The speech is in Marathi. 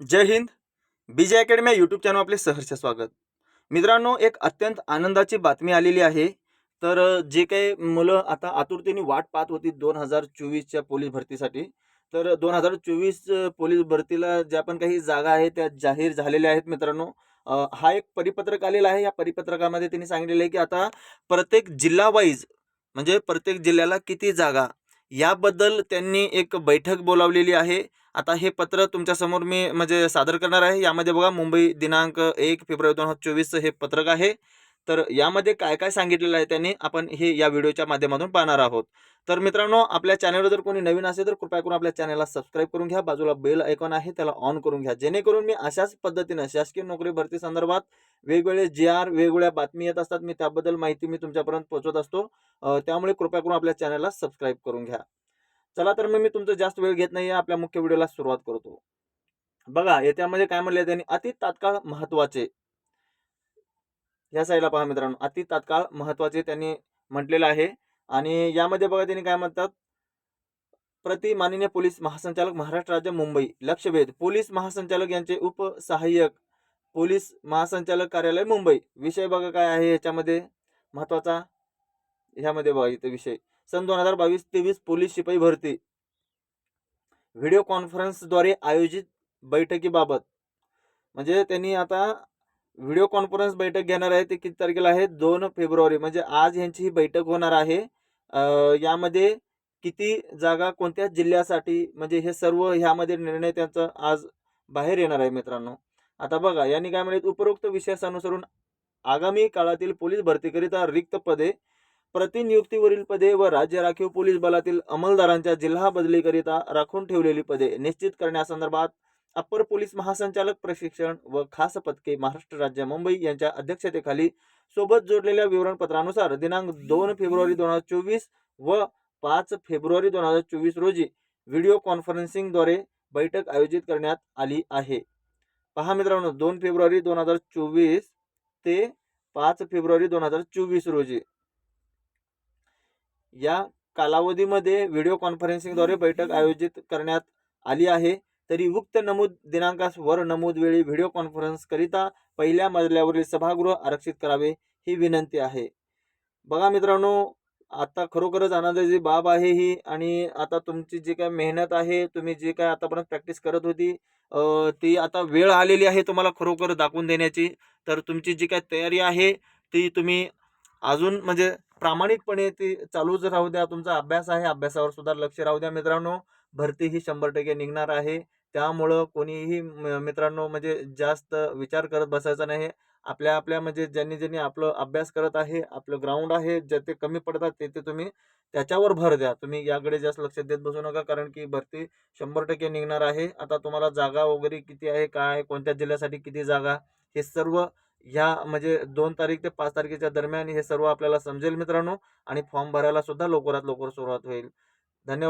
जय Hind. BJ academy YouTube channel आपले सहर्ष स्वागत. मित्रांनो एक अत्यंत आनंदाची बातमी आलेली आहे. तर जे काही मुलं आता आतुरतेने वाट पाहत होती दोन हजार चोवीसच्या पोलीस भरतीसाठी तर दोन हजार चोवीस पोलीस भरतीला ज्या पण काही जागा आहे त्या जाहीर झालेल्या आहेत मित्रांनो. हा एक परिपत्रक आलेला आहे. या परिपत्रकामध्ये त्यांनी सांगितलेलं आहे की आता प्रत्येक जिल्हा वाईज म्हणजे प्रत्येक जिल्ह्याला किती जागा याबद्दल त्यांनी एक बैठक बोलावलेली आहे. आता हे पत्र तुमच्यासमोर मी म्हणजे सादर करणार आहे. यामध्ये बघा मुंबई दिनांक एक फेब्रुवारी दोन हजार चोवीसचं हे पत्रक आहे. तर यामध्ये काय काय सांगितलेलं आहे त्यांनी आपण हे या व्हिडिओच्या माध्यमातून पाहणार आहोत. तर मित्रांनो आपल्या चॅनलवर जर कोणी नवीन असेल तर कृपया करून आपल्या चॅनलला सबस्क्राईब करून घ्या. बाजूला बेल आयकॉन आहे त्याला ऑन करून घ्या. जेणेकरून मी अशाच पद्धतीनं शासकीय नोकरी भरती संदर्भात वेगवेगळे जे आर वेगवेगळ्या बातमी येत असतात. मी त्याबद्दल माहिती मी तुमच्यापर्यंत पोहोचवत असतो. त्यामुळे कृपया करून आपल्या चॅनलला सबस्क्राईब करून घ्या. चला तर मग मी तुमचा जास्त वेळ घेत नाही आपल्या मुख्य व्हिडिओला सुरुवात करतो. बघा याच्यामध्ये काय म्हणले त्यांनी अति तात्काळ महत्त्वाचे. या साईडला पहा मित्रांनो अति तात्काळ महत्त्वाचे त्यांनी म्हटलेलं आहे. आणि यामध्ये बघा त्यांनी काय म्हणतात प्रति माननीय पोलीस महासंचालक महाराष्ट्र राज्य मुंबई लक्षवेध पोलीस महासंचालक यांचे उपसहाय्यक पोलीस महासंचालक कार्यालय मुंबई. विषय बघा काय आहे याच्यामध्ये महत्त्वाचा. ह्यामध्ये बघा इथे विषय. सन दोन हजार बावीस तेवीस पोलीस शिपाई भरती. व्हिडिओ कॉन्फरन्सद्वारे आयोजित बैठकीबाबत. म्हणजे त्यांनी आता व्हिडिओ कॉन्फरन्स बैठक घेणार आहे ते किती तारखेला आहे? दोन फेब्रुवारी. म्हणजे आज यांची ही बैठक होणार आहे. यामध्ये किती जागा कोणत्या जिल्ह्यासाठी? म्हणजे हे सर्व ह्यामध्ये निर्णय त्यांचा आज बाहेर येणार आहे मित्रांनो. आता बघा यांनी काय म्हणले? उपरोक्त विषयास अनुसरून आगामी काळातील पोलीस भरतीकरिता रिक्त पदे प्रतिनियुक्तीवरील पदे व राज्य राखीव पोलीस बलातील अंमलदारांच्या जिल्हा बदलीकरिता राखून ठेवलेली पदे निश्चित करण्यासंदर्भात अप्पर पोलीस महासंचालक प्रशिक्षण व खास पथके महाराष्ट्र राज्य मुंबई यांच्या अध्यक्षतेखाली सोबत जोडलेल्या विवरणपत्रानुसार दिनांक दोन फेब्रुवारी दोन हजार चोवीस व पाच फेब्रुवारी दोन हजार चोवीस रोजी व्हिडिओ कॉन्फरन्सिंगद्वारे बैठक आयोजित करण्यात आली आहे. पहा मित्रांनो दोन फेब्रुवारी दोन हजार चोवीस ते पाच फेब्रुवारी दोन हजार चोवीस रोजी या कालावधीमध्ये व्हिडिओ कॉन्फरन्सिंगद्वारे बैठक आयोजित करण्यात आली आहे. तरी उक्त नमूद दिनांकास वर नमूद वेळी व्हिडिओ कॉन्फरन्स करिता पहिल्या मजल्यावरील सभागृह आरक्षित करावे ही विनंती आहे. बघा मित्रांनो आता खरोखरच आनंदाची बाब आहे ही आणि आता तुमची जी काय मेहनत आहे तुम्ही जे काय आतापर्यंत प्रॅक्टिस करत होती ती आता वेळ आलेली आहे तुम्हाला खरोखर दाखवून देण्याची. तर तुमची जी काय तयारी आहे ती तुम्ही अजून म्हणजे प्रामाणिकपणे ती चालूच राहू द्या तुमचा अभ्यास आहे अभ्यासावर सुद्धा लक्ष राहू द्या मित्रांनो. भरती ही शंभर टक्के निघणार आहे. त्यामुळं कोणीही म- मित्रांनो म्हणजे जास्त विचार करत बसायचा नाही. आपल्या आपल्या म्हणजे ज्यांनी ज्यांनी आपलं अभ्यास करत आहे आपलं ग्राउंड आहे जे ते कमी पडतात ते ते तुम्ही त्याच्यावर भर द्या. तुम्ही याकडे जास्त लक्ष देत बसू नका कारण की भरती शंभर टक्के निघणार आहे. आता तुम्हाला जागा वगैरे किती आहे काय कोणत्या जिल्ह्यासाठी किती जागा हे सर्व ह्या म्हणजे दोन तारीख ते पाच तारखेच्या दरम्यान हे सर्व आपल्याला समजेल मित्रांनो आणि फॉर्म भरायला सुद्धा लवकरात लवकर सुरुवात होईल. धन्यवाद.